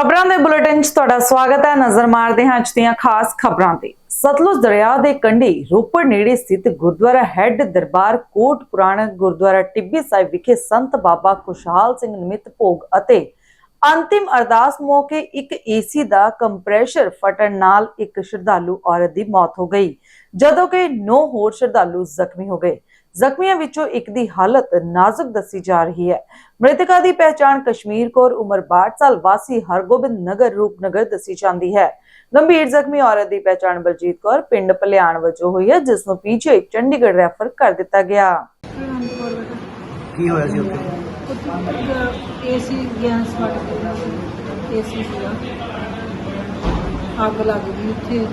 ਖਬਰਾਂ ਦੇ ਬੁਲੇਟਿਨ 'ਚ ਤੁਹਾਡਾ ਸਵਾਗਤ ਹੈ। ਨਜ਼ਰ ਮਾਰਦੇ ਹਾਂ ਅੱਜ ਦੀਆਂ ਖਾਸ ਖਬਰਾਂ ਤੇ। ਸਤਲੁਜ ਦਰਿਆ ਦੇ ਕੰਢੇ ਰੋਪੜ ਨੇੜੇ ਸਥਿਤ ਗੁਰਦੁਆਰਾ ਹੈੱਡ ਦਰਬਾਰ ਕੋਟ ਪੁਰਾਣਾ ਗੁਰਦੁਆਰਾ ਟਿੱਬੀ ਸਾਹਿਬ ਵਿਖੇ ਸੰਤ ਬਾਬਾ ਖੁਸ਼ਹਾਲ ਸਿੰਘ ਨਿਮਿਤ ਭੋਗ ਅਤੇ ਅੰਤਿਮ ਅਰਦਾਸ ਮੌਕੇ ਇੱਕ ਏਸੀ ਦਾ ਕੰਪਰੈਸ਼ਰ ਫਟਣ ਨਾਲ ਇੱਕ ਸ਼ਰਧਾਲੂ ਔਰਤ ਦੀ ਮੌਤ ਹੋ ਗਈ। ਜਦੋਂ ਕਿ 9 ਹੋਰ ਸ਼ਰਧਾਲੂ ਜ਼ਖਮੀ ਹੋ ਗਏ। ਜ਼ਖਮੀਆਂ ਵਿੱਚੋਂ ਇੱਕ ਦੀ ਹਾਲਤ ਨਾਜ਼ੁਕ ਦੱਸੀ ਜਾ ਰਹੀ ਹੈ। ਮ੍ਰਿਤਕਾ ਦੀ ਪਹਿਚਾਣ ਕਸ਼ਮੀਰ ਕੌਰ ਉਮਰ 62 ਸਾਲ ਵਾਸੀ ਹਰਗੋਬਿੰਦ ਨਗਰ ਰੂਪਨਗਰ ਦੱਸੀ ਜਾਂਦੀ ਹੈ। ਗੰਭੀਰ ਜ਼ਖਮੀ ਔਰਤ ਦੀ ਪਹਿਚਾਣ ਬਲਜੀਤ ਕੌਰ ਪਿੰਡ ਭਲਿਆਣ ਵਜੋਂ ਹੋਈ ਹੈ ਜਿਸ ਨੂੰ ਪੀਜੀਆਈ ਚੰਡੀਗੜ੍ਹ ਰੈਫਰ ਕਰ ਦਿੱਤਾ ਗਿਆ। ਕੀ ਹੋਇਆ ਸੀ ਉੱਥੇ? ਏਸੀ ਗੈਸ ਫਟ ਗਿਆ ਏਸੀ ਸੀਗਾ। ਅੱਗ ਲੱਗ ਗਈ ਉੱਥੇ।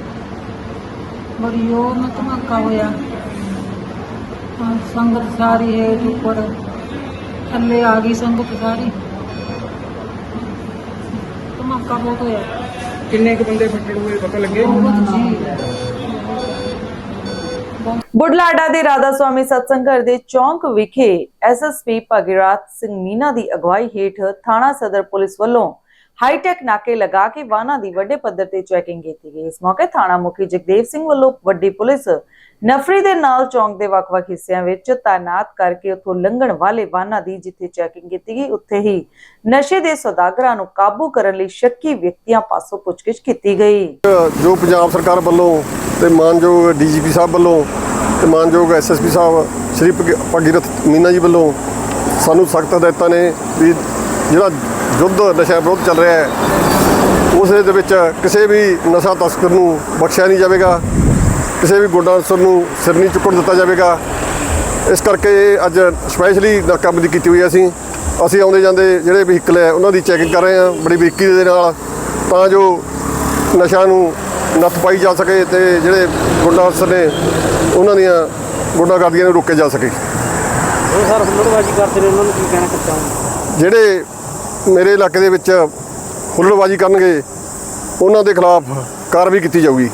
ਬੜੀ ਉਹ ਨਾ ਧਮਾਕਾ ਹੋਇਆ। ਹਾਂ, ਸੰਗਤ ਸਾਰੀ ਹੈ ਉੱਪਰ ਥੱਲੇ ਆ ਗਈ ਸੰਗਤ ਸਾਰੀ। ਧਮਾਕਾ ਬਹੁਤ ਹੋਇਆ। ਕਿੰਨੇ ਕੁ ਬੰਦੇ ਫੱਟੜ ਹੋਏ ਪਤਾ ਲੱਗੇ? ਬਹੁਤ ਜੀ। ਬੁਢਲਾਡਾ ਦੇ ਰਾਧਾ ਸਵਾਮੀ ਸਤਸੰਗ ਘਰ ਦੇ ਚੌਂਕ ਵਿਖੇ ਐਸਐਸਪੀ ਭਗਿਰਾਤ ਸਿੰਘ ਮੀਨਾ ਦੀ ਅਗਵਾਈ ਹੇਠ ਥਾਣਾ ਸਦਰ ਪੁਲਿਸ ਵੱਲੋਂ ਹਾਈਟੈਕ ਨਾਕੇ ਲਗਾ ਕੇ ਵਾਹਨਾਂ ਦੀ ਵੱਡੇ ਪੱਧਰ ਤੇ ਚੈਕਿੰਗ ਕੀਤੀ ਗਈ। ਇਸ ਮੌਕੇ ਥਾਣਾ ਮੁਖੀ ਜਗਦੇਵ ਸਿੰਘ ਵੱਲੋਂ ਵੱਡੀ ਪੁਲਿਸ ਨਫਰੀ ਦੇ ਨਾਲ ਚੌਂਕ ਦੇ ਵੱਖ-ਵੱਖ ਹਿੱਸਿਆਂ ਵਿੱਚ ਤਾਇਨਾਤ ਕਰਕੇ ਉੱਥੋਂ ਲੰਘਣ ਵਾਲੇ ਵਾਹਨਾਂ ਦੀ ਜਿੱਥੇ ਚੈਕਿੰਗ ਕੀਤੀ ਗਈ, ਉੱਥੇ ਹੀ ਨਸ਼ੇ ਦੇ ਸੌਦਾਗਰਾਂ ਨੂੰ ਕਾਬੂ ਕਰਨ ਲਈ ਸ਼ੱਕੀ ਵਿਅਕਤੀਆਂ ਪਾਸੋਂ ਪੁੱਛਗਿੱਛ ਕੀਤੀ ਗਈ। ਜੋ ਪੰਜਾਬ ਸਰਕਾਰ ਵੱਲੋਂ ਤੇ ਮਾਨਯੋਗ ਡੀਜੀਪੀ ਸਾਹਿਬ ਵੱਲੋਂ ਤੇ ਮਾਨਯੋਗ ਐਸਐਸਪੀ ਸਾਹਿਬ, ਸ਼੍ਰੀ ਭਗ- ਭਗੀਰਥ ਮੀਨਾ ਜੀ ਵੱਲੋਂ ਸਾਨੂੰ ਸਖਤ ਹਦਾਇਤਾਂ ਨੇ ਵੀ ਜਿਹੜਾ ਯੁੱਧ ਨਸ਼ਾ ਵਿਰੋਧ ਚੱਲ ਰਿਹਾ ਹੈ ਉਸ ਦੇ ਵਿੱਚ ਕਿਸੇ ਵੀ ਨਸ਼ਾ ਤਸਕਰ ਨੂੰ ਬਖਸ਼ਿਆ ਨਹੀਂ ਜਾਵੇਗਾ ਕਿਸੇ ਵੀ ਗੁੰਡਾ ਅਨਸਰ ਨੂੰ ਸਿਰ ਨਹੀਂ ਚੁੱਕਣ ਦਿੱਤਾ ਜਾਵੇਗਾ। ਇਸ ਕਰਕੇ ਅੱਜ ਸਪੈਸ਼ਲੀ ਨਾਕਾਬੰਦੀ ਕੀਤੀ ਹੋਈ ਹੈ ਅਸੀਂ। ਅਸੀਂ ਆਉਂਦੇ ਜਾਂਦੇ ਜਿਹੜੇ ਵਹੀਕਲ ਹੈ ਉਹਨਾਂ ਦੀ ਚੈਕਿੰਗ ਕਰ ਰਹੇ ਹਾਂ ਬੜੀ ਬਰੀਕੀ ਦੇ ਨਾਲ ਤਾਂ ਜੋ ਨਸ਼ਾ ਨੂੰ ਨੱਥ ਪਾਈ ਜਾ ਸਕੇ ਤੇ ਜਿਹੜੇ ਗੁੰਡਾ ਅਨਸਰ ਨੇ ਉਹਨਾਂ ਦੀਆਂ ਗੁੰਡਾਗਰਦੀਆਂ ਨੂੰ ਰੋਕਿਆ ਜਾ ਸਕੇ। ਉਹ ਸਰ ਹੁਲੜਬਾਜੀ ਕਰਦੇ ਨੇ ਉਹਨਾਂ ਨੂੰ ਕੀ ਕਹਿਣਾ ਚਾਹੁੰਦੇ ਜਿਹੜੇ ਮੇਰੇ ਇਲਾਕੇ ਦੇ ਵਿੱਚ ਹੁੱਲੜਬਾਜੀ ਕਰਨਗੇ, ਉਹਨਾਂ ਦੇ ਖਿਲਾਫ ਕਾਰਵਾਈ ਕੀਤੀ ਜਾਊਗੀ।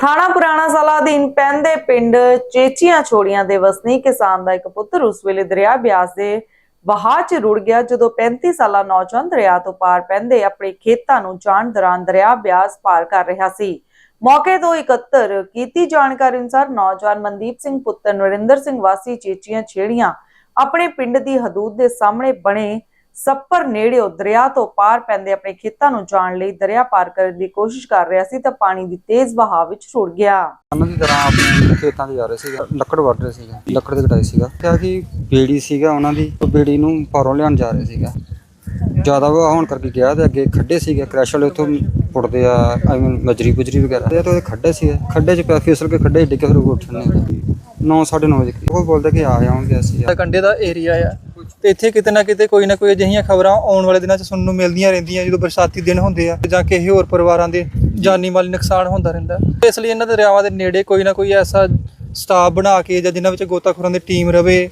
ਥਾਣਾ ਪੁਰਾਣਾ ਸਾਲਾ ਅਧੀਨ ਪੈਂਦੇ ਪਿੰਡ ਚੇਚੀਆਂ ਛੋੜੀਆਂ ਦੇ ਵਸਨੀਕ ਕਿਸਾਨ ਦਾ ਇੱਕ ਪੁੱਤਰ ਉਸ ਵੇਲੇ ਦਰਿਆ ਬਿਆਸ ਦੇ ਵਹਾਅ 'ਚ ਰੁੜ ਗਿਆ ਜਦੋਂ 35 ਸਾਲਾ ਨੌਜਵਾਨ ਦਰਿਆ ਤੋਂ ਪਾਰ ਪੈਂਦੇ ਆਪਣੇ ਖੇਤਾਂ ਨੂੰ ਜਾਣ ਦੌਰਾਨ ਦਰਿਆ ਬਿਆਸ ਪਾਰ ਕਰ ਰਿਹਾ ਸੀ। ਮੌਕੇ ਤੋਂ ਇਕੱਤਰ ਕੀਤੀ ਜਾਣਕਾਰੀ ਅਨੁਸਾਰ ਨੌਜਵਾਨ ਮਨਦੀਪ ਸਿੰਘ ਪੁੱਤਰ ਨਰਿੰਦਰ ਸਿੰਘ ਵਾਸੀ ਚੇਚੀਆਂ ਛੇੜੀਆਂ ਆਪਣੇ ਪਿੰਡ ਦੀ ਹਦੂਦ ਦੇ ਸਾਹਮਣੇ ਬਣੇ ਸੱਪਰ ਨੇੜਿਓ ਦਰਿਆ ਤੋਂ ਪਾਰ ਪੈਂਦੇ ਆਪਣੇ ਖੇਤਾਂ ਨੂੰ ਜਾਣ ਲਈ ਦਰਿਆ ਪਾਰ ਕਰਨ ਦੀ ਕੋਸ਼ਿਸ਼ ਕਰ ਰਿਹਾ ਸੀ ਤਾਂ ਪਾਣੀ ਦੀ ਤੇਜ਼ ਵਹਾਅ ਵਿੱਚ ਰੁੜ ਗਿਆ। ਉਹਨਾਂ ਦੀ ਤਰ੍ਹਾਂ ਆਪਣੇ ਖੇਤਾਂ 'ਤੇ ਜਾ ਰਹੇ ਸੀਗਾ ਲੱਕੜ ਵੱਢ ਰਹੇ ਸੀਗਾ ਲੱਕੜ ਦੀ ਕਟਾਈ ਸੀਗਾ। ਕਿਹਾ ਕਿ ਬੇੜੀ ਸੀਗਾ ਉਹਨਾਂ ਦੀ ਉਹ ਬੇੜੀ ਨੂੰ ਪਾਰੋਂ ਲਿਆਉਣ ਜਾ ਰਹੇ ਸੀਗਾ। ਜ਼ਿਆਦਾ ਵਹਾਅ ਹੋਣ ਕਰਕੇ ਗਿਆ ਤੇ ਅੱਗੇ ਖੱਡੇ ਸੀਗੇ ਕ੍ਰੈਸ਼ ਵਾਲੇ ਉੱਥੋਂ ਪੁੱਟਦੇ ਆ ਆਈ ਮੀਨ ਗਜਰੀ ਗੁਜਰੀ ਵਗੈਰਾ। ਤੇ ਉਹਦੇ ਖੱਡੇ ਸੀਗੇ ਖੱਡੇ 'ਚ ਪਿਆ ਫਿਸਲ ਕੇ ਖੱਡੇ ਡਿੱਗੇ ਫਿਰ ਉਹ ਉੱਠਣੇ 9 9:30 ਵਜੇ ਉਹ ਬੋਲਦਾ ਕਿ ਆ ਜਾਵਾਂਗੇ ਅਸੀਂ। ਦਾ ਕੰਡੇ ਦਾ ਏਰੀਆ ਆ। ਤੇ ਇੱਥੇ ਕਿਤੇ ਨਾ ਕਿਤੇ ਕੋਈ ਨਾ ਕੋਈ ਅਜਿਹੀਆਂ ਖਬਰਾਂ ਆਉਣ ਵਾਲੇ ਦਿਨਾਂ 'ਚ ਸੁਣਨ ਨੂੰ ਮਿਲਦੀਆਂ ਰਹਿੰਦੀਆਂ, ਜਦੋਂ ਬਰਸਾਤੀ ਦਿਨ ਹੁੰਦੇ ਆ, ਜਾਂ ਕਿਸੇ ਹੋਰ ਪਰਿਵਾਰਾਂ ਦੇ ਜਾਨੀ ਮਾਲੀ ਨੁਕਸਾਨ ਹੁੰਦਾ ਰਹਿੰਦਾ। ਇਸ ਲਈ ਇਹਨਾਂ ਦਰਿਆਵਾਂ ਦੇ ਨੇੜੇ ਕੋਈ ਨਾ ਕੋਈ ਐਸਾ ਸਟਾਫ ਬਣਾ ਕੇ ਜਾਂ ਜਿਨ੍ਹਾਂ ਵਿੱਚ ਗੋਤਾਖੋਰਾਂ ਦੀ ਟੀਮ ਰਵੇ,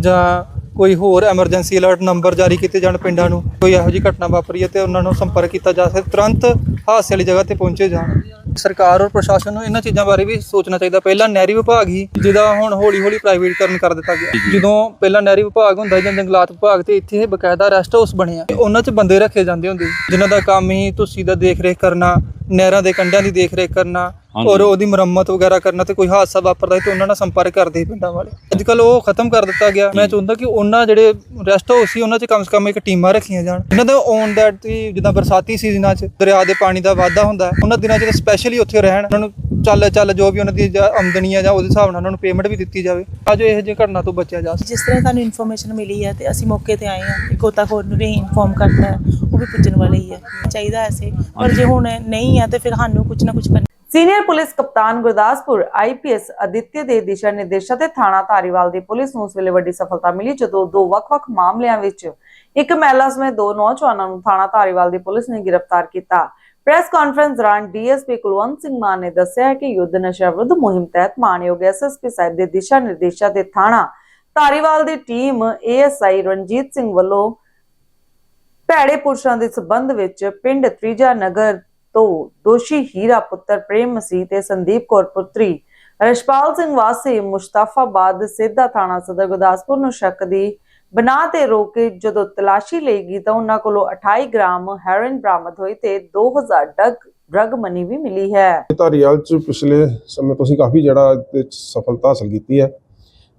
ਜਾਂ ਕੋਈ ਹੋਰ ਐਮਰਜੈਂਸੀ ਅਲਰਟ ਨੰਬਰ ਜਾਰੀ ਕੀਤੇ ਜਾਣ ਪਿੰਡਾਂ ਨੂੰ, ਕੋਈ ਇਹੋ ਜਿਹੀ ਘਟਨਾ ਵਾਪਰੀ ਹੈ ਤੇ ਉਹਨਾਂ ਨੂੰ ਸੰਪਰਕ ਕੀਤਾ ਜਾ ਸਕੇ, ਤੁਰੰਤ ਹਾਦਸੇ ਵਾਲੀ ਜਗ੍ਹਾ ਤੇ ਪਹੁੰਚੇ ਜਾਣ। ਸਰਕਾਰ ਔਰ ਪ੍ਰਸ਼ਾਸਨ ਨੂੰ ਇਹਨਾਂ ਚੀਜ਼ਾਂ ਬਾਰੇ ਵੀ ਸੋਚਣਾ ਚਾਹੀਦਾ। ਪਹਿਲਾਂ ਨਹਿਰੀ ਵਿਭਾਗ ਹੀ ਜਿਹਦਾ ਹੁਣ ਹੌਲੀ ਹੌਲੀ ਪ੍ਰਾਈਵੇਟਕਰਨ ਕਰ ਦਿੱਤਾ ਗਿਆ। ਜਦੋਂ ਪਹਿਲਾਂ ਨਹਿਰੀ ਵਿਭਾਗ ਹੁੰਦਾ ਜਾਂ ਜੰਗਲਾਤ ਵਿਭਾਗ ਤੇ ਇੱਥੇ ਬਕਾਇਦਾ ਰੈਸਟ ਹਾਊਸ ਬਣਿਆ। ਉਹਨਾਂ 'ਚ ਬੰਦੇ ਰੱਖੇ ਜਾਂਦੇ ਹੁੰਦੇ ਜਿਨ੍ਹਾਂ ਦਾ ਕੰਮ ਹੀ ਤੁਸੀਂ ਦਾ ਦੇਖ ਰੇਖ ਕਰਨਾ ਨਹਿਰਾਂ ਦੇ ਕੰਢਿਆਂ ਦੀ ਦੇਖ ਰੇਖ ਕਰਨਾ ਔਰ ਉਹਦੀ ਮੁਰੰਮਤ ਵਗੈਰਾ ਕਰਨਾ ਤੇ ਕੋਈ ਹਾਦਸਾ ਵਾਪਰਦਾ ਸੀ ਤੇ ਉਹਨਾਂ ਨਾਲ ਸੰਪਰਕ ਕਰਦੇ ਸੀ ਪਿੰਡਾਂ ਵਾਲੇ। ਅੱਜ ਕੱਲ ਉਹ ਖਤਮ ਕਰ ਦਿੱਤਾ ਗਿਆ। ਮੈਂ ਚਾਹੁੰਦਾ ਕਿ ਉਹਨਾਂ ਜਿਹੜੇ ਰੈਸਟ ਹਾਊਸ ਸੀ ਉਹਨਾਂ 'ਚ ਕਮ ਸੇ ਕਮ ਇੱਕ ਟੀਮਾਂ ਰੱਖੀਆਂ ਜਾਣ। ਇਹਨਾਂ ਦਾ ਔਨ ਦੈਟ ਜਿੱਦਾਂ ਬਰਸਾਤੀ ਸੀਜ਼ਨਾਂ 'ਚ ਦਰਿਆ ਦੇ ਪਾਣੀ ਦਾ ਵਾਧਾ ਹੁੰਦਾ ਹੈ, ਉਹਨਾਂ ਦਿਨਾਂ 'ਚ ਸਪੈਸ਼ਲੀ ਉੱਥੇ ਰਹਿਣ ਉਹਨਾਂ ਨੂੰ ਚੱਲ ਚੱਲ ਜੋ ਵੀ ਉਹਨਾਂ ਦੀ ਆਮਦਨੀ ਆ ਜਾਂ ਉਹਦੇ ਹਿਸਾਬ ਨਾਲ ਉਹਨਾਂ ਨੂੰ ਪੇਮੈਂਟ ਵੀ ਦਿੱਤੀ ਜਾਵੇ। ਤਾਂ ਜੋ ਇਹੋ ਜਿਹੀ ਘਟਨਾ ਤੋਂ ਬਚਿਆ ਜਾ ਸਕੇ ਜਿਸ ਤਰ੍ਹਾਂ ਸਾਨੂੰ ਇਨਫੋਰਮੇਸ਼ਨ ਮਿਲੀ ਹੈ ਤੇ ਅਸੀਂ ਮੌਕੇ ਤੇ ਆਏ ਹਾਂ ਗੋਤਾਖੋਰ ਨੂੰ ਵੀ ਇਨਫੋਰਮ ਕਰਤਾ ਹੈ ਉਹ ਵੀ ਪੁੱਜਣ ਵਾਲੇ ਹੀ ਹੈ। ਚਾਹੀਦਾ ਐਸੇ। ਪਰ ਜੇ ਹੁਣ ਨਹੀਂ ਹੈ ਤੇ ਫਿਰ ਸਾਨੂੰ ਕੁਝ ਨਾ ਕੁਝ ਕਰਨਾ ਸੀਨੀਅਰ ਪੁਲਿਸ ਕਪਤਾਨ ਗੁਰਦਾਸਪੁਰ ਆਈਪੀਐਸ ਅਦਿੱਤਿਆ ਦੇ ਦਿਸ਼ਾ ਨਿਰਦੇਸ਼ਾਂ ਤੇ ਥਾਣਾ ਧਾਰੀਵਾਲ ਦੀ ਪੁਲਿਸ ਨੂੰ ਉਸ ਵੇਲੇ ਵੱਡੀ ਸਫਲਤਾ ਮਿਲੀ, ਜਦੋਂ ਦੋ ਵੱਖ-ਵੱਖ ਮਾਮਲਿਆਂ ਵਿੱਚ ਇੱਕ ਮਹਿਲਾ ਸਮੇਤ ਦੋ ਨੌਜਵਾਨਾਂ ਨੂੰ ਥਾਣਾ ਧਾਰੀਵਾਲ ਦੀ ਪੁਲਿਸ ਨੇ ਗ੍ਰਿਫਤਾਰ ਕੀਤਾ। ਪ੍ਰੈਸ ਕਾਨਫਰੰਸ ਦੌਰਾਨ ਡੀਐਸਪੀ ਕੁਲਵੰਤ ਸਿੰਘ ਮਾਨ ਨੇ ਦੱਸਿਆ ਕਿ ਯੁੱਧ ਨਸ਼ਾ ਵਿਰੁੱਧ ਮੁਹਿੰਮ ਤਹਿਤ ਮਾਨਯੋਗ ਐਸਐਸਪੀ ਸਾਹਿਬ ਦੇ ਦਿਸ਼ਾ ਨਿਰਦੇਸ਼ਾਂ ਤੇ ਥਾਣਾ ਧਾਰੀਵਾਲ ਦੀ ਟੀਮ ਏਐਸਆਈ ਰਣਜੀਤ ਸਿੰਘ ਵੱਲੋਂ ਭੈੜੇ ਪੁਰਸ਼ਾਂ ਦੇ ਸਬੰਧ ਵਿੱਚ ਪਿੰਡ ਤ੍ਰਿਜਾ ਨਗਰ ਤੋਂ ਦੋਸ਼ੀ ਹੀਰਾ ਪੁੱਤਰ ਪ੍ਰੇਮ ਮਸੀਹ ਤੇ ਸੰਦੀਪ ਕੌਰ ਪੁੱਤਰੀ ਰਸ਼ਪਾਲ ਸਿੰਘ ਵਾਸੀ ਮੁਸਤਾਫਾਬਾਦ ਸਿੱਧਾ ਥਾਣਾ ਸਦਰ ਗੁਰਦਾਸਪੁਰ ਨੂੰ ਸ਼ੱਕ ਦੀ ਬਣਾ ਤੇ ਰੋਕ ਕੇ ਜਦੋਂ ਤਲਾਸ਼ੀ ਲਈ ਗਈ ਤਾਂ ਉਹਨਾਂ ਕੋਲੋਂ 28 ਗ੍ਰਾਮ ਹੈਰੋਇਨ ਬਰਾਮਦ ਹੋਈ ਤੇ 2000 ਡਗ ਡਰਗ ਮਨੀ ਵੀ ਮਿਲੀ ਹੈ। ਧਾਰੀਵਾਲ ਚ ਪਿਛਲੇ ਸਮੇਂ ਤੋਂ ਅਸੀਂ ਕਾਫੀ ਜਿਹੜਾ ਇਹਦੇ 'ਚ ਸਫਲਤਾ ਹਾਸਲ ਕੀਤੀ ਹੈ।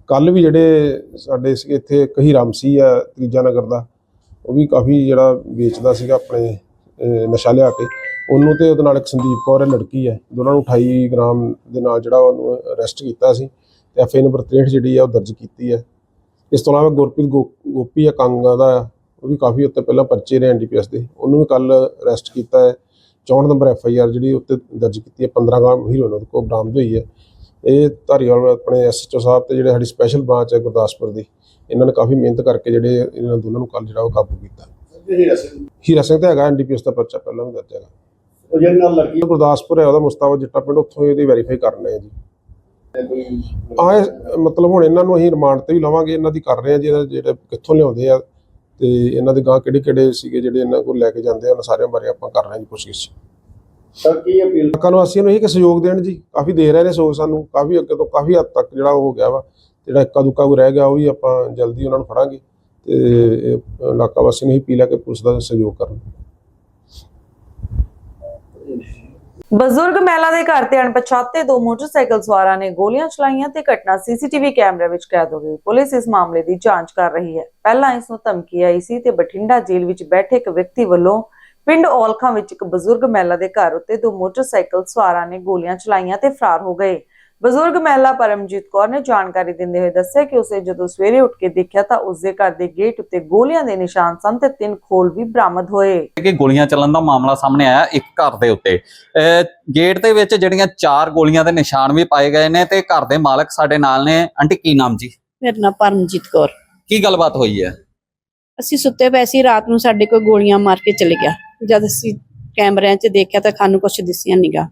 ਕੱਲ ਵੀ ਜਿਹੜੇ ਸਾਡੇ ਸੀਗੇ ਇੱਥੇ ਕਹੀ ਰਾਮਸੀ ਆ ਤੀਜਾ ਨਗਰ ਦਾ ਉਹ ਵੀ ਕਾਫੀ ਜਿਹੜਾ ਵੇਚਦਾ ਸੀਗਾ ਆਪਣੇ ਅਹ, ਨਸ਼ਾ ਲਿਆ ਕੇ। ਉਹਨੂੰ ਤੇ ਉਹਦੇ ਨਾਲ ਇੱਕ ਸੰਦੀਪ ਕੌਰ ਹੈ ਲੜਕੀ ਹੈ। ਦੋਨਾਂ ਨੂੰ 28 ਗ੍ਰਾਮ ਦੇ ਨਾਲ ਜਿਹੜਾ ਉਹਨੂੰ ਅਰੈਸਟ ਕੀਤਾ ਸੀ ਤੇ ਐਫਏ ਨੰਬਰ 63 ਜਿਹੜੀ ਹੈ ਉਹ ਦਰਜ ਕੀਤੀ ਹੈ। ਇਸ ਤੋਂ ਇਲਾਵਾ ਗੁਰਪ੍ਰੀਤ ਗੋਪੀ ਹੈ ਕਾਂਗਾ ਦਾ ਉਹ ਵੀ ਕਾਫੀ ਉੱਤੇ ਪਹਿਲਾਂ ਪਰਚੇ ਨੇ ਐਨਡੀਪੀਐਸ ਦੇ। ਉਹਨੂੰ ਵੀ ਕੱਲ ਅਰੈਸਟ ਕੀਤਾ ਹੈ। 64 ਨੰਬਰ ਐਫ ਆਈ ਆਰ ਜਿਹੜੀ ਉੱਤੇ ਦਰਜ ਕੀਤੀ ਹੈ 15 ਗ੍ਰਾਮ ਹੀਰੋਇਨ ਉਹਦੇ ਕੋਲ ਬਰਾਮਦ ਹੋਈ ਹੈ। ਇਹ ਧਾਰੀਵਾਲ ਆਪਣੇ ਐਸਐਚਓ ਸਾਹਿਬ ਤੇ ਜਿਹੜੇ ਸਾਡੀ ਸਪੈਸ਼ਲ ਬ੍ਰਾਂਚ ਹੈ ਗੁਰਦਾਸਪੁਰ ਦੀ ਇਹਨਾਂ ਨੇ ਕਾਫੀ ਮਿਹਨਤ ਕਰਕੇ ਜਿਹੜੇ ਇਹਨਾਂ ਦੋਨਾਂ ਨੂੰ ਕੱਲ ਜਿਹੜਾ ਉਹ ਕਾਬੂ ਕੀਤਾ। ਹੀਰਾ ਸਿੰਘ। ਤਾਂ ਹੈਗਾ ਐਨਡੀਪੀਐਸ ਦਾ ਪਰਚਾ ਪਹਿਲਾਂ ਵੀ ਦਰਜ ਹੈਗਾ। ਉਹ ਜਿਹਦੇ ਨਾਲ ਲੜਕੀ ਗੁਰਦਾਸਪੁਰ ਹੈ ਉਹਦਾ ਮੁਸਤਾਫਾ ਜੱਟਾ ਪਿੰਡ ਉੱਥੋਂ ਇਹਦੀ ਵੈਰੀਫਾਈ ਕਰਨੇ ਆ ਜੀ। ਇਹ ਮਤਲਬ ਹੁਣ ਇਹਨਾਂ ਨੂੰ ਅਸੀਂ ਰਿਮਾਂਡ ਤੇ ਵੀ ਲਵਾਂਗੇ ਇਹਨਾਂ ਦੀ ਕਰ ਰਹੇ ਆ ਜੀ ਇਹਦਾ ਜਿਹੜੇ ਕਿੱਥੋਂ ਲਿਆਉਂਦੇ ਆ ਤੇ ਇਹਨਾਂ ਦੇ ਗਾਂ ਕਿਹੜੇ ਕਿਹੜੇ ਸੀਗੇ ਜਿਹੜੇ ਇਹਨਾਂ ਕੋਲ ਲੈ ਕੇ ਜਾਂਦੇ ਆ ਉਹਨਾਂ ਸਾਰਿਆਂ ਬਾਰੇ ਆਪਾਂ ਕਰ ਰਹੇ ਹਾਂ ਜੀ ਪੁੱਛਗਿੱਛ ਸਰ ਕੀ ਅਪੀਲ? ਲੋਕਾਂ ਨੂੰ ਅਸੀਂ ਨੂੰ ਇਹ ਕਿ ਸਹਿਯੋਗ ਦੇਣ ਜੀ ਕਾਫੀ ਦੇ ਰਹੇ ਨੇ ਸਹਿਯੋਗ ਸਾਨੂੰ ਕਾਫੀ ਅੱਗੇ ਤੋਂ ਕਾਫੀ ਹੱਦ ਤੱਕ ਜਿਹੜਾ ਉਹ ਹੋ ਗਿਆ ਵਾ ਜਿਹੜਾ ਇੱਕਾ ਦੁੱਕਾ ਕੋਈ ਰਹਿ ਗਿਆ ਉਹ ਵੀ ਆਪਾਂ ਜਲਦੀ ਉਹਨਾਂ ਨੂੰ ਫੜਾਂਗੇ ਤੇ ਇਲਾਕਾ ਵਾਸੀ ਨੂੰ ਹੀ ਅਪੀਲ ਹੈ ਕਿ ਪੁਲਿਸ ਦਾ ਸਹਿਯੋਗ ਕਰਨ। ਬਜ਼ੁਰਗ ਮਹਿਲਾ ਦੇ ਘਰ ਤੇ ਅਣਪਛਾਤੇ ਦੋ ਮੋਟਰਸਾਈਕਲ ਸਵਾਰਾਂ ਨੇ ਗੋਲੀਆਂ ਚਲਾਈਆਂ ਤੇ ਘਟਨਾ ਸੀਸੀਟੀਵੀ ਕੈਮਰੇ ਵਿੱਚ ਕੈਦ ਹੋ ਗਈ। ਪੁਲਿਸ ਇਸ ਮਾਮਲੇ ਦੀ ਜਾਂਚ ਕਰ ਰਹੀ ਹੈ। ਪਹਿਲਾਂ ਇਸ ਨੂੰ ਧਮਕੀ ਆਈ ਸੀ ਤੇ ਬਠਿੰਡਾ ਜੇਲ੍ਹ ਵਿੱਚ ਬੈਠੇ ਇੱਕ ਵਿਅਕਤੀ ਵੱਲੋਂ ਪਿੰਡ ਔਲਖਾਂ ਵਿੱਚ ਇੱਕ ਬਜ਼ੁਰਗ ਮਹਿਲਾ ਦੇ ਘਰ ਉੱਤੇ ਦੋ ਮੋਟਰਸਾਈਕਲ ਸਵਾਰਾਂ ਨੇ ਗੋਲੀਆਂ ਚਲਾਈਆਂ ਤੇ ਫਰਾਰ ਹੋ ਗਏ। ਬਜ਼ੁਰਗ ਮਹਿਲਾ ਪਰਮਜੀਤ ਕੌਰ ਨੇ ਜਾਣਕਾਰੀ ਦਿੰਦੇ ਹੋਏ ਦੱਸਿਆ ਕਿ ਉਸੇ ਜਦੋਂ ਸਵੇਰੇ ਉੱਠ ਕੇ ਦੇਖਿਆ ਤਾਂ ਉਸਦੇ ਘਰ ਦੇ ਗੇਟ ਉੱਤੇ ਗੋਲੀਆਂ ਦੇ ਨਿਸ਼ਾਨ ਸਨ ਤੇ ਤਿੰਨ ਖੋਲ ਵੀ ਬਰਾਮਦ ਹੋਏ। ਕਿ ਗੋਲੀਆਂ ਚੱਲਣ ਦਾ ਮਾਮਲਾ ਸਾਹਮਣੇ ਆਇਆ ਇੱਕ ਘਰ ਦੇ ਉੱਤੇ। ਗੇਟ ਦੇ ਵਿੱਚ ਜਿਹੜੀਆਂ ਚਾਰ ਗੋਲੀਆਂ ਦੇ ਨਿਸ਼ਾਨ ਵੀ ਪਾਏ ਗਏ ਨੇ ਤੇ ਘਰ ਦੇ ਮਾਲਕ ਸਾਡੇ ਨਾਲ ਨੇ। ਆਂਟੀ ਕੀ ਨਾਮ ਜੀ? ਮੇਰਾ ਨਾਮ ਪਰਮਜੀਤ ਕੌਰ। ਕੀ ਗੱਲਬਾਤ ਹੋਈ ਹੈ? ਅਸੀਂ ਸੁੱਤੇ ਪਏ ਸੀ ਰਾਤ ਨੂੰ ਸਾਡੇ ਕੋਈ ਗੋਲੀਆਂ ਮਾਰ ਕੇ ਚਲੇ ਗਿਆ। ਜਦ ਅਸੀਂ ਕੈਮਰਿਆਂ 'ਚ ਦੇਖਿਆ ਤਾਂ ਸਾਨੂੰ ਕੁਝ ਦਿਸਿਆ ਨਹੀਂਗਾ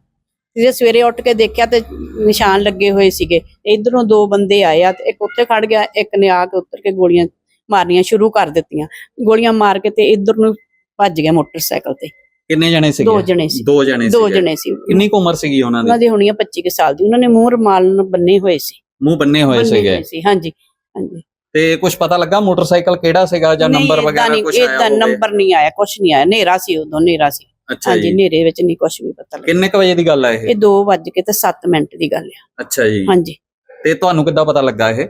ਜੇ ਸਵੇਰੇ ਉੱਠ ਕੇ ਦੇਖਿਆ ਤੇ ਨਿਸ਼ਾਨ ਲੱਗੇ ਹੋਏ ਸੀਗੇ। ਇਧਰੋਂ ਦੋ ਬੰਦੇ ਆਏ ਆ ਤੇ ਇੱਕ ਉੱਥੇ ਖੜ ਗਿਆ ਇੱਕ ਨੇ ਆ ਕੇ ਉੱਤਰ ਕੇ ਗੋਲੀਆਂ ਮਾਰਨੀਆਂ ਸ਼ੁਰੂ ਕਰ ਦਿੱਤੀਆਂ। ਗੋਲੀਆਂ ਮਾਰ ਕੇ ਤੇ ਇਧਰ ਨੂੰ ਭੱਜ ਗਿਆ ਮੋਟਰਸਾਈਕਲ ਤੇ। ਕਿੰਨੇ ਜਣੇ ਸੀਗੇ? ਦੋ ਜਣੇ ਸੀ। ਦੋ ਜਣੇ ਦੋ ਸੀਗੇ। ਜਣੇ ਸੀ। ਕਿੰਨੀ ਕੁ ਉਮਰ ਸੀਗੀ ਉਹਨਾਂ ਉਹਨਾਂ ਦੀ ਦੇ ਹੋਣੀਆਂ 25 ਕੁ ਸਾਲ ਦੀ। ਉਹਨਾਂ ਨੇ ਮੂੰਹ ਰੁਮਾਲ ਨਾਲ ਬੰਨੇ ਹੋਏ ਸੀ। ਮੂੰਹ ਬੰਨੇ ਹੋਏ ਸੀਗੇ? ਸੀ ਹਾਂਜੀ ਹਾਂਜੀ। ਤੇ ਕੁਝ ਪਤਾ ਲੱਗਾ ਮੋਟਰਸਾਈਕਲ ਕਿਹੜਾ ਸੀਗਾ ਜਾਂ ਨਹੀਂ, ਨੰਬਰ ਵਗੈਰਾ ਨਹੀਂ- ਕੁਝ ਆਇਆ ਹੋਵੇ? ਨੰਬਰ ਨਹੀਂ ਆਇਆ ਕੁਝ ਨਹੀਂ ਆਇਆ। ਹਨੇਰਾ ਸੀ ਉਦੋਂ ਹਨੇਰਾ ਸੀ। ਅੱਛਾ ਹਾਂਜੀ ਜੀ। ਹਨੇਰੇ ਵਿੱਚ ਨਹੀਂ ਕੁਝ ਵੀ ਪਤਾ ਕਿੰਨੇ ਕੁ ਵਜੇ ਦੀ ਗੱਲ ਹੈ ਇਹ? ਇਹ 2 ਵੱਜ ਕੇ ਤੇ 7 ਮਿੰਟ ਦੀ ਗੱਲ ਆ। ਅੱਛਾ ਜੀ। ਹਾਂਜੀ। ਤੇ ਤੁਹਾਨੂੰ ਕਿੱਦਾਂ ਪਤਾ ਲੱਗਾ ਇਹ?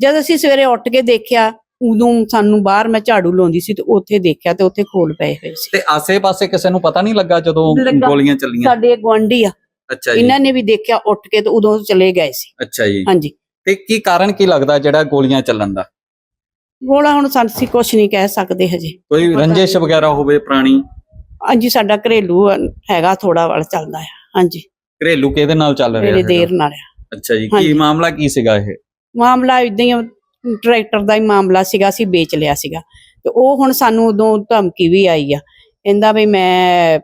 ਜਦ ਅਸੀਂ ਸਵੇਰੇ ਉੱਠ ਕੇ ਦੇਖਿਆ ਉਦੋਂ ਸਾਨੂੰ ਬਾਹਰ ਮੈਂ ਝਾੜੂ ਲਾਉਂਦੀ ਸੀ ਤੇ ਉੱਥੇ ਦੇਖਿਆ ਤੇ ਉੱਥੇ ਖੋਲ ਪਏ ਹੋਏ ਸੀ। ਤੇ ਆਸੇ-ਪਾਸੇ ਕਿਸੇ ਨੂੰ ਪਤਾ ਨਹੀਂ ਲੱਗਾ ਜਦੋਂ ਲੱਗਾ। ਗੋਲੀਆਂ ਚੱਲੀਆਂ? ਸਾਡੇ ਗੁਆਂਢੀ ਆ। ਅੱਛਾ ਜੀ। ਇਹਨਾਂ ਨੇ ਵੀ ਦੇਖਿਆ ਉੱਠ ਕੇ ਤੇ ਉਦੋਂ ਚਲੇ ਗਏ ਸੀ। ਅੱਛਾ ਜੀ। ਹਾਂਜੀ। ਤੇ ਕੀ ਕਾਰਨ ਕੀ ਲੱਗਦਾ ਜਿਹੜਾ ਗੋਲੀਆਂ ਚੱਲਣ ਦਾ? ਗੋਲਾ ਹੁਣ ਸਾਨੂੰ ਅਸੀਂ ਕੁਝ ਨਹੀਂ ਕਹਿ ਸਕਦੇ ਹਜੇ। ਕੋਈ ਰੰਜਿਸ਼। ਵਗੈਰਾ ਹੋਵੇ ਪੁਰਾਣੀ? ਹਾਂਜੀ ਸਾਡਾ ਘਰੇਲੂ ਹੈਗਾ ਥੋੜਾ ਵਾਲ ਚੱਲਦਾ ਆ। ਹਾਂਜੀ। ਘਰੇਲੂ ਕਿਹਦੇ ਨਾਲ ਚੱਲ ਰਿਹਾ ਮੇਰੇ? ਦੇਰ ਨਾਲ ਆ। ਅੱਛਾ ਜੀ ਕੀ ਹਾਂਜੀ। ਮਾਮਲਾ ਕੀ ਸੀਗਾ ਇਹ? ਮਾਮਲਾ ਇਦਾਂ ਹੀ ਆ, ਟਰੈਕਟਰ ਦਾ ਹੀ ਮਾਮਲਾ ਸੀਗਾ ਅਸੀਂ ਵੇਚ ਲਿਆ ਸੀਗਾ। ਤੇ ਉਹ ਹੁਣ ਸਾਨੂੰ ਉਦੋਂ ਧਮਕੀ ਵੀ ਆਈ ਆ ਕਹਿੰਦਾ ਵੀ ਮੈਂ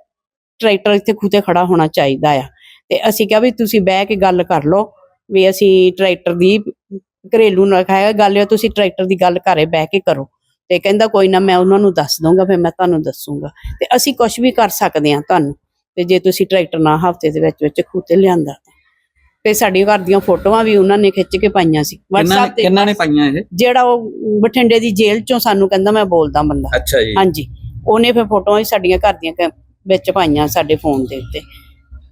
ਟਰੈਕਟਰ ਇੱਥੇ ਖੁੱਤੇ ਖੜਾ ਹੋਣਾ ਚਾਹੀਦਾ ਆ। ਤੇ ਅਸੀਂ ਕਿਹਾ ਵੀ ਤੁਸੀਂ ਬਹਿ ਕੇ ਗੱਲ ਕਰ ਲਓ ਵੀ ਅਸੀਂ ਟਰੈਕਟਰ ਦੀ ਘਰੇਲੂ ਨਾਲ ਖਾਇਆ ਗੱਲ ਤੁਸੀਂ ਟਰੈਕਟਰ ਦੀ ਗੱਲ ਘਰੇ ਬਹਿ ਕੇ ਕਰੋ। ਤੇ ਕਹਿੰਦਾ ਕੋਈ ਨਾ ਮੈਂ ਉਹਨਾਂ ਨੂੰ ਦੱਸ ਦਊਂਗਾ ਫਿਰ ਮੈਂ ਤੁਹਾਨੂੰ ਦੱਸੂਗਾ। ਤੇ ਅਸੀਂ ਕੁਝ ਵੀ ਕਰ ਸਕਦੇ ਹਾਂ ਤੁਹਾਨੂੰ। ਤੇ ਜੇ ਤੁਸੀਂ ਟਰੈਕਟਰ ਨਾ ਹਫ਼ਤੇ ਦੇ ਵਿੱਚ ਵਿੱਚ ਖੁੱਤੇ ਲਿਆਂਦਾ ਤਾਂ। ਸਾਡੀ ਘਰ ਦੀਆਂ ਫੋਟੋਆਂ ਵੀ ਉਹਨਾਂ ਨੇ ਖਿੱਚ ਕੇ ਪਾਈਆਂ ਸੀ। WhatsApp ਤੇ ਕਿੰਨਾਂ ਨੇ ਪਾਈਆਂ ਇਹ? ਜਿਹੜਾ ਉਹ ਬਠਿੰਡੇ ਦੀ ਜੇਲ੍ਹ ਚੋਂ ਸਾਨੂੰ ਕਹਿੰਦਾ ਮੈਂ ਬੋਲਦਾ ਬੰਦਾ। ਅੱਛਾ ਜੀ। ਹਾਂਜੀ। ਉਹਨੇ ਫਿਰ ਫੋਟੋਆਂ ਵੀ ਸਾਡੀਆਂ ਘਰ ਦੀਆਂ ਵਿੱਚ ਪਾਈਆਂ ਸਾਡੇ ਫੋਨ ਦੇ ਉੱਤੇ।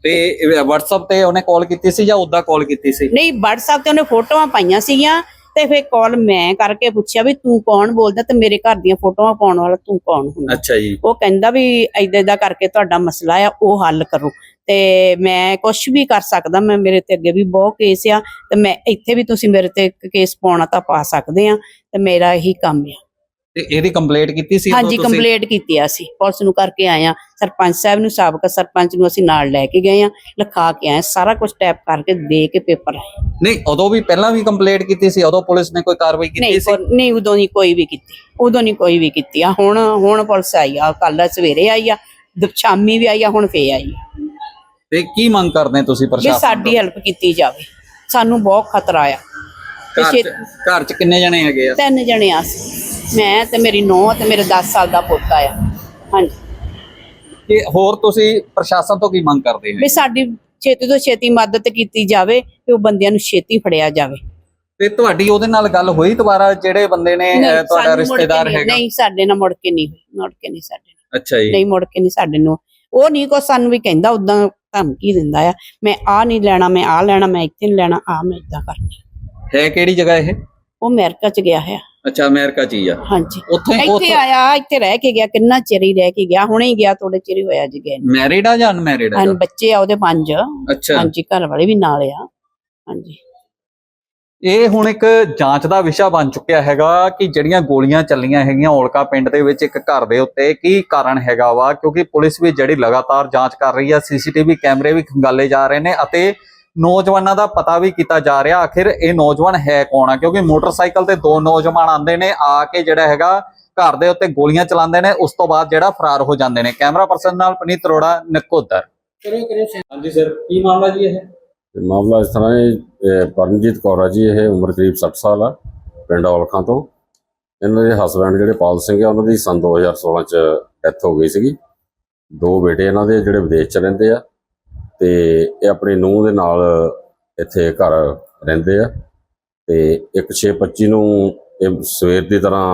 ਤੇ WhatsApp ਤੇ ਉਹਨੇ ਕਾਲ ਕੀਤੀ ਸੀ ਜਾਂ ਉਦਾਂ ਕਾਲ ਕੀਤੀ ਸੀ? ਨਹੀਂ WhatsApp ਤੇ ਉਹਨੇ ਫੋਟੋਆਂ ਪਾਈਆਂ ਸੀਗੀਆਂ। ਤੇ ਫਿਰ ਕਾਲ ਮੈਂ ਕਰਕੇ ਪੁੱਛਿਆ ਵੀ ਤੂੰ ਕੌਣ ਬੋਲਦਾ ਤੇ ਮੇਰੇ ਘਰ ਦੀਆਂ ਫੋਟੋਆਂ ਪਾਉਣ ਵਾਲਾ ਤੂੰ ਕੌਣ ਹੁੰਦਾ? ਅੱਛਾ ਜੀ। ਉਹ ਕਹਿੰਦਾ ਵੀ ਏਦਾਂ ਏਦਾਂ ਕਰਕੇ ਤੁਹਾਡਾ ਮਸਲਾ ਆ ਉਹ ਹੱਲ ਕਰੋ। ਤੇ ਮੈਂ ਕੁਝ ਵੀ ਕਰ ਸਕਦਾ ਮੈਂ ਮੇਰੇ ਤੇ ਅੱਗੇ ਵੀ ਬਹੁਤ ਕੇਸ ਆ ਤੇ ਮੈਂ ਇੱਥੇ ਵੀ ਤੁਸੀਂ ਮੇਰੇ ਤੇ ਕੇਸ ਪਾਉਣਾ ਤਾਂ ਪਾ ਸਕਦੇ ਆ ਤੇ ਮੇਰਾ ਇਹੀ ਕੰਮ ਆ। ਤੇ ਇਹਦੀ ਕੰਪਲੇਂਟ ਕੀਤੀ ਸੀ ਹਾਂਜੀ? ਕੰਪਲੀਟ ਕੀਤੀ ਆ ਅਸੀਂ। ਪੁਲਿਸ ਨੂੰ ਕਰਕੇ ਆਏ ਆ। ਸਰਪੰਚ ਸਾਹਿਬ ਨੂੰ ਸਾਬਕਾ ਸਰਪੰਚ ਨੂੰ ਅਸੀਂ ਨਾਲ ਲੈ ਕੇ ਗਏ ਆ ਲਿਖਾ ਕੇ ਆਏ ਸਾਰਾ ਕੁਝ ਟੈਪ ਕਰਕੇ ਦੇ ਕੇ ਪੇਪਰ ਆਏ। ਨਹੀਂ ਉਦੋਂ ਵੀ ਪਹਿਲਾਂ ਵੀ ਕੰਪਲੇਂਟ ਕੀਤੀ ਸੀ? ਉਦੋਂ ਪੁਲਿਸ ਨੇ ਕੋਈ ਕਾਰਵਾਈ ਕੀਤੀ ਨਹੀਂ ਸੀ? ਕੋਈ- ਨਹੀਂ ਉਦੋਂ ਨਹੀਂ ਕੋਈ ਵੀ ਕੀਤੀ। ਉਦੋਂ ਨਹੀਂ ਕੋਈ ਵੀ ਕੀਤੀ ਆ। ਹੁਣ ਹੁਣ ਪੁਲਿਸ ਆਈ ਆ। ਕੱਲ ਸਵੇਰੇ ਆਈ ਆ। ਸ਼ਾਮੀ ਵੀ ਆਈ ਆ ਹੁਣ ਫੇ ਆਈ ਆ। ਤੇ ਕੀ ਮੰਗ ਕਰਦੇ ਤੁਸੀਂ ਪ੍ਰਸ਼ਾਸਨ ਸਾਡੀ ਹੈਲਪ ਕੀਤੀ ਜਾਵੇ। ਸਾਨੂੰ ਬਹੁਤ ਖਤਰਾ ਆ। ਘਰ ਚ ਕਿੰਨੇ ਜਣੇ ਹੈਗੇ ਆ? ਤਿੰਨ ਜਣੇ ਆ ਅਸੀਂ। ਮੈਂ ਤੇ ਮੇਰੀ ਨੂੰਹ ਤੇ ਮੇਰੇ 10 ਸਾਲ ਦਾ ਪੋਤਾ ਆ। ਹਾਂਜੀ। ਕਿ ਹੋਰ ਤੁਸੀਂ ਪ੍ਰਸ਼ਾਸਨ ਤੋਂ ਕੀ ਮੰਗ ਕਰਦੇ ਹੋ? ਵੀ ਸਾਡੀ ਛੇਤੀ ਤੋਂ ਛੇਤੀ ਮਦਦ ਕੀਤੀ ਜਾਵੇ ਤੇ ਉਹ ਬੰਦਿਆਂ ਨੂੰ ਛੇਤੀ ਫੜਿਆ ਜਾਵੇ। ਤੇ ਤੁਹਾਡੀ ਉਹਦੇ ਨਾਲ ਗੱਲ ਹੋਈ ਦੁਬਾਰਾ ਜਿਹੜੇ ਬੰਦੇ ਨੇ ਨਹੀਂ, ਤੁਹਾਡਾ ਸਾਨੂੰ ਮੁੜ ਕੇ ਰਿਸ਼ਤੇਦਾਰ ਨਹੀਂ- ਹੈਗਾ? ਨਹੀਂ ਸਾਡੇ ਨਾਲ ਮੁੜ ਕੇ ਨਹੀਂ ਹੋਈ ਮੁੜ ਕੇ ਨਹੀਂ ਸਾਡੇ ਨਾਲ। ਅੱਛਾ ਜੀ। ਨਹੀਂ ਮੁੜ ਕੇ ਨਹੀਂ ਸਾਡੇ ਨੂੰ ਉਹ ਨਹੀਂ ਕੋ ਸਾਨੂੰ ਵੀ ਕਹਿੰਦਾ ਉਦਾਂ ਧਮਕੀ ਦਿੰਦਾ ਆ ਮੈਂ ਆ ਨਹੀਂ ਲੈਣਾ ਮੈਂ ਆ ਲੈਣਾ ਮੈਂ ਇੱਥੇ ਨਹੀਂ ਲੈਣਾ ਆ ਮੈਂ ਇਦਾਂ ਕਰਨੀ। ਹੈ ਕਿਹੜੀ ਜਗ੍ਹਾ ਇਹ? ਉਹ ਅਮਰੀਕਾ ਚ ਗਿਆ ਹੈ ਅੱਛਾ ਅਮਰੀਕਾ ਚ ਹੀ ਆ। ਹਾਂਜੀ। ਉੱਥੇ ਇੱਥੇ ਉੱਥੇ ਆਇਆ ਇੱਥੇ ਰਹਿ ਕੇ ਗਿਆ ਕਿੰਨਾ ਚਿਰ ਹੀ ਰਹਿ ਕੇ ਗਿਆ ਹੁਣੇ ਹੀ ਗਿਆ ਥੋੜੇ ਚਿਰ ਹੀ ਹੋਇਆ ਜੀ ਗਏ ਨੂੰ। ਮੈਰਿਡ ਆ ਜਾਂ ਅਨਮੈਰਿਡ ਆ? ਹਨ ਬੱਚੇ ਆ ਉਹਦੇ ਪੰਜ। ਅੱਛਾ। ਹਾਂਜੀ ਘਰ ਵਾਲੇ ਵੀ ਨਾਲ ਆ। ਹਾਂਜੀ। ਇਹ ਹੁਣ ਇੱਕ ਜਾਂਚ ਦਾ ਵਿਸ਼ਾ ਬਣ ਚੁੱਕਿਆ ਹੈਗਾ ਕਿ ਜਿਹੜੀਆਂ ਗੋਲੀਆਂ ਚੱਲੀਆਂ ਹੈਗੀਆਂ ਔਲਕਾ ਪਿੰਡ ਦੇ ਵਿੱਚ ਇੱਕ ਘਰ ਦੇ ਉੱਤੇ ਕੀ ਕਾਰਨ ਹੈਗਾ ਵਾ? ਕਿਉਂਕਿ ਪੁਲਿਸ ਵੀ ਜਿਹੜੀ ਲਗਾਤਾਰ ਜਾਂਚ ਕਰ ਰਹੀ ਹੈ ਸੀਸੀਟੀਵੀ ਕੈਮਰੇ ਵੀ ਖੰਗਾਲੇ ਜਾ ਰਹੇ ਨੇ ਅਤੇ ਨੌਜਵਾਨਾਂ ਦਾ ਪਤਾ ਵੀ ਕੀਤਾ ਜਾ ਰਿਹਾ ਆਖਿਰ ਇਹ ਨੌਜਵਾਨ ਹੈ ਕੌਣ ਆ? ਕਿਉਂਕਿ ਮੋਟਰਸਾਈਕਲ ਤੇ ਦੋ ਨੌਜਵਾਨ ਆਉਂਦੇ ਨੇ ਆ ਕੇ ਜਿਹੜਾ ਹੈਗਾ ਘਰ ਦੇ ਉੱਤੇ ਗੋਲੀਆਂ ਚਲਾਉਂਦੇ ਨੇ ਉਸ ਤੋਂ ਬਾਅਦ ਜਿਹੜਾ ਫਰਾਰ ਹੋ ਜਾਂਦੇ ਨੇ। ਕੈਮਰਾ ਪਰਸਨ ਨਾਲ ਪਨੀਤ ਅਰੋੜਾ ਨਕੋਦਰ। ਹਾਂਜੀ ਸਰ। ਕੀ ਮਾਮਲਾ ਜੀ ਇਹ? ਮਾਮਲਾ ਇਸ ਤਰ੍ਹਾਂ ਹੈ ਪਰਮਜੀਤ ਕੌਰ ਆ ਜੀ ਇਹ ਉਮਰ ਕਰੀਬ 60 ਸਾਲ ਆ ਪਿੰਡ ਔਲਖਾਂ ਤੋਂ। ਇਹਨਾਂ ਦੇ ਹਸਬੰਡ ਜਿਹੜੇ ਪਾਲ ਸਿੰਘ ਆ ਉਹਨਾਂ ਦੀ ਸਨ 2016 ਚ ਡੈਥ ਹੋ ਗਈ ਸੀਗੀ। ਦੋ ਬੇਟੇ ਇਹਨਾਂ ਦੇ ਜਿਹੜੇ ਵਿਦੇਸ਼ ਚ ਰਹਿੰਦੇ ਆ। ਤੇ ਇਹ ਆਪਣੀ ਨੂੰਹ ਦੇ ਨਾਲ ਇੱਥੇ ਘਰ ਰਹਿੰਦੇ ਆ। ਤੇ ਇੱਕ 625 ਨੂੰ ਇਹ ਸਵੇਰ ਦੀ ਤਰ੍ਹਾਂ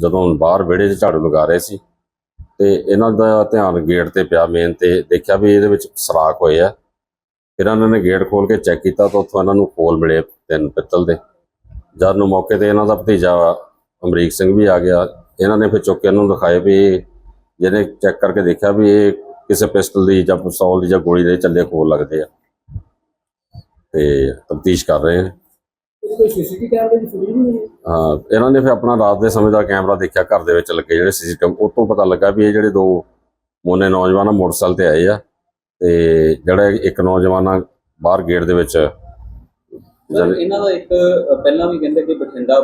ਜਦੋਂ ਬਾਹਰ ਵਿਹੜੇ 'ਚ ਝਾੜੂ ਲਗਾ ਰਹੇ ਸੀ ਤੇ ਇਹਨਾਂ ਦਾ ਧਿਆਨ ਗੇਟ ਤੇ ਪਿਆ ਮੇਨ ਤੇ ਦੇਖਿਆ ਵੀ ਇਹਦੇ ਵਿੱਚ ਸਰਾਖ ਹੋਏ ਆ। ਫਿਰ ਇਹਨਾਂ ਨੇ ਗੇਟ ਖੋਲ ਕੇ ਚੈੱਕ ਕੀਤਾ ਤਾਂ ਉੱਥੋਂ ਇਹਨਾਂ ਨੂੰ ਖੋਲ ਮਿਲੇ ਤਿੰਨ ਪਿੱਤਲ ਦੇ। ਜਦ ਨੂੰ ਮੌਕੇ ਤੇ ਇਹਨਾਂ ਦਾ ਭਤੀਜਾ ਅਮਰੀਕ ਸਿੰਘ ਵੀ ਆ ਗਿਆ, ਇਹਨਾਂ ਨੇ ਫਿਰ ਚੁੱਕ ਕੇ ਇਹਨੂੰ ਦਿਖਾਏ ਵੀ ਇਹ ਜਿਹਨੇ ਚੈੱਕ ਕਰਕੇ ਦੇਖਿਆ ਵੀ ਇਹ ਕਿਸੇ ਪਿਸਟਲ ਦੀ ਜਾਂ ਪਿਸਤੌਲ ਦੀ ਜਾਂ ਗੋਲੀ ਦੇ ਚੱਲੇ ਖੋਲ ਲੱਗਦੇ ਆ। ਤੇ ਤਫਤੀਸ਼ ਕਰ ਰਹੇ ਆ ਹਾਂ? ਇਹਨਾਂ ਨੇ ਫਿਰ ਆਪਣਾ ਰਾਤ ਦੇ ਸਮੇਂ ਦਾ ਕੈਮਰਾ ਦੇਖਿਆ ਘਰ ਦੇ ਵਿੱਚ ਲੱਗੇ ਜਿਹੜੇ ਸੀਸੀਟੀਵੀ ਉਹ ਤੋਂ ਪਤਾ ਲੱਗਾ ਵੀ ਇਹ ਜਿਹੜੇ ਦੋ ਮੋਨੇ ਨੌਜਵਾਨ ਮੋਟਰਸਾਈਕਲ ਤੇ ਆਏ ਆ। ਤੇ ਜਿਹੜਾ ਇੱਕ ਨੌਜਵਾਨ ਬਾਹਰ ਗੇਟ ਦੇ ਵਿੱਚ ਇਹਨਾਂ ਦਾ ਇੱਕ ਪਹਿਲਾਂ ਵੀ ਕਹਿੰਦੇ ਕਿ ਬਠਿੰਡਾ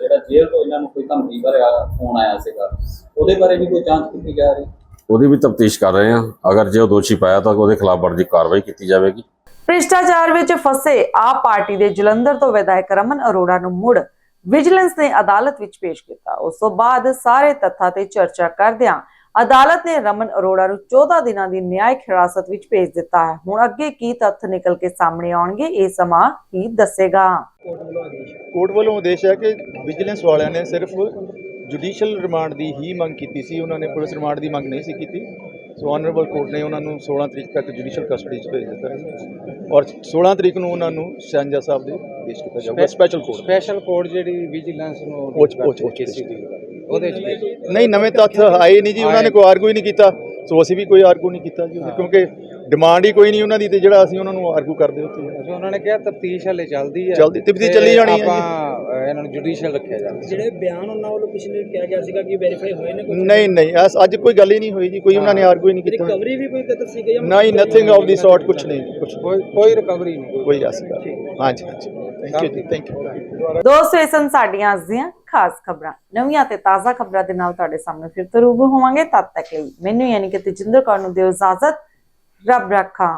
ਜਿਹੜਾ ਜੇਲ੍ਹ ਤੋਂ ਇਹਨਾਂ ਨੂੰ ਕੋਈ ਧਮਕੀ ਭਰਿਆ ਫੋਨ ਆਇਆ ਸੀਗਾ। ਉਹਦੇ ਬਾਰੇ ਵੀ ਕੋਈ ਜਾਂਚ ਕੀਤੀ ਜਾ ਰਹੀ? ਉਹਦੀ ਵੀ ਤਫਤੀਸ਼ ਕਰ ਰਹੇ ਆ ਅਗਰ ਜੇ ਉਹ ਦੋਸ਼ੀ ਪਾਇਆ ਤਾਂ ਉਹਦੇ ਖਿਲਾਫ ਬਣਦੀ ਕਾਰਵਾਈ ਕੀਤੀ ਜਾਵੇਗੀ। ਭ੍ਰਿਸ਼ਟਾਚਾਰ ਵਿੱਚ ਫਸੇ ਆਪ ਪਾਰਟੀ ਦੇ ਜਲੰਧਰ ਤੋਂ ਵਿਧਾਇਕ ਰਮਨ ਅਰੋੜਾ ਨੂੰ ਮੁੜ ਵਿਜੀਲੈਂਸ ਨੇ ਅਦਾਲਤ ਵਿੱਚ ਪੇਸ਼ ਕੀਤਾ। ਉਸ ਤੋਂ ਬਾਅਦ ਸਾਰੇ ਤੱਥਾਂ ਤੇ ਚਰਚਾ ਕਰਦਿਆਂ ਅਦਾਲਤ ਨੇ ਰਮਨ ਅਰੋੜਾ ਨੂੰ 14 ਦਿਨਾਂ ਦੀ ਨਿਆਇਕ ਹਿਰਾਸਤ ਵਿੱਚ ਭੇਜ ਦਿੱਤਾ ਹੈ। ਹੁਣ ਅੱਗੇ ਕੀ ਤੱਥ ਨਿਕਲ ਕੇ ਸਾਹਮਣੇ ਆਉਣਗੇ ਇਹ ਸਮਾਂ ਹੀ ਦੱਸੇਗਾ। ਕੋਰਟ ਵੱਲੋਂ ਆਦੇਸ਼ ਹੈ ਕਿ ਵਿਜੀਲੈਂਸ ਵਾਲਿਆਂ ਨੇ ਸਿਰਫ ਜੁਡੀਸ਼ੀਅਲ ਰਿਮਾਂਡ ਦੀ ਹੀ ਮੰਗ ਕੀਤੀ ਸੀ ਉਹਨਾਂ ਨੇ ਪੁਲਿਸ ਰਿਮਾਂਡ ਦੀ ਮੰਗ ਨਹੀਂ ਸੀ ਕੀਤੀ। ਸੋ ਆਨਰੇਬਲ ਕੋਰਟ ਨੇ ਉਹਨਾਂ ਨੂੰ 16 ਤਰੀਕ ਤੱਕ ਜੁਡੀਸ਼ੀਅਲ ਕਸਟਡੀ 'ਚ ਭੇਜ ਦਿੱਤਾ ਹੈ ਔਰ 16 ਤਰੀਕ ਨੂੰ ਉਹਨਾਂ ਨੂੰ ਸ਼ਾਂਜਾ ਸਾਹਿਬ ਦੇ ਪੇਸ਼ ਕੀਤਾ ਜਾਊਗਾ ਸਪੈਸ਼ਲ ਕੋਰਟ ਸਪੈਸ਼ਲ ਕੋਡ ਜਿਹੜੀ ਵਿਜੀਲੈਂਸ ਨੂੰ ਉਹ 'ਚ ਪੇਸ਼ ਉਹਦੇ ਚ ਨਹੀਂ ਨਵੇਂ ਤੱਥ ਆਏ ਨਹੀਂ ਜੀ ਉਹਨਾਂ ਨੇ ਕੋਈ ਆਰਗੂ ਹੀ ਨਹੀਂ ਕੀਤਾ। ਸੋ ਅਸੀਂ ਵੀ ਕੋਈ ਆਰਗੂ ਨਹੀਂ ਕੀਤਾ ਜੀ ਕਿਉਂਕਿ ਡਿਮਾਂਡ ਹੀ ਕੋਈ ਨਹੀਂ ਉਹਨਾਂ ਦੀ ਤੇ ਜਿਹੜਾ ਅਸੀਂ ਉਹਨਾਂ ਨੂੰ ਆਰਗੂ ਕਰਦੇ ਉੱਥੇ। ਉਹਨਾਂ ਨੇ ਕਿਹਾ ਤਫਤੀਸ਼ ਹਲੇ ਚੱਲਦੀ ਹੈ। ਚੱਲਦੀ- ਤਫਤੀਸ਼ ਚੱਲੀ ਜਾਣੀ ਹੈ। ਆਪਾਂ ਅ, ਇਹਨਾਂ ਨੂੰ ਜੁਡੀਸ਼ੀਅਲ ਰੱਖਿਆ ਜਾਵੇ। ਜਿਹੜੇ ਬਿਆਨ ਉਹਨਾਂ ਵੱਲੋਂ ਪਿਛਲੇ ਕਿਹਾ ਗਿਆ ਸੀਗਾ ਕਿ ਵੈਰੀਫਾਈ ਹੋਏ ਨੇ ਨਹੀਂ ਨਹੀਂ ਐਸ ਅੱਜ ਕੋਈ ਗੱਲ ਹੀ ਨਹੀਂ ਹੋਈ ਜੀ ਕੋਈ ਉਹਨਾਂ ਨੇ ਆਰਗੂ ਹੀ ਨਹੀਂ ਕੀਤਾ। ਰਿਕਵਰੀ ਵੀ ਕੋਈ ਕਦਰ ਸੀ ਜਾਂ ਨਹੀਂ ਨਥਿੰਗ ਆਫ ਦੀ ਸੌਰਟ ਕੁਝ ਨਹੀਂ ਕੁਝ ਕੋਈ ਕੋਈ ਰਿਕਵਰੀ ਨਹੀਂ ਕੋਈ ਐਸੀ। ਹਾਂਜੀ ਹਾਂਜੀ। ਥੈਂਕ ਯੂ ਜੀ ਥੈਂਕ ਯੂ ਦੋਸਤੋ ਇਹ ਸਨ ਸਾਡੀਆਂ ਅੱਜ ਦੀਆਂ ਖਾਸ ਖਬਰਾਂ। ਨਵੀਆਂ ਤੇ ਤਾਜ਼ਾ ਖਬਰਾਂ ਦੇ ਨਾਲ ਤੁਹਾਡੇ ਸਾਹਮਣੇ ਫਿਰ ਤੋਂ ਰੂਬਰੂ ਹੋਵਾਂਗੇ। ਤਦ ਤੱਕ ਲਈ ਮੈਨੂੰ ਯਾਨੀ ਕਿ ਤੇਜਿੰਦਰ ਕੌਰ ਨੂੰ ਦਿਓ ਇਜਾਜ਼ਤ। ਰੱਬ ਰੱਖਾ।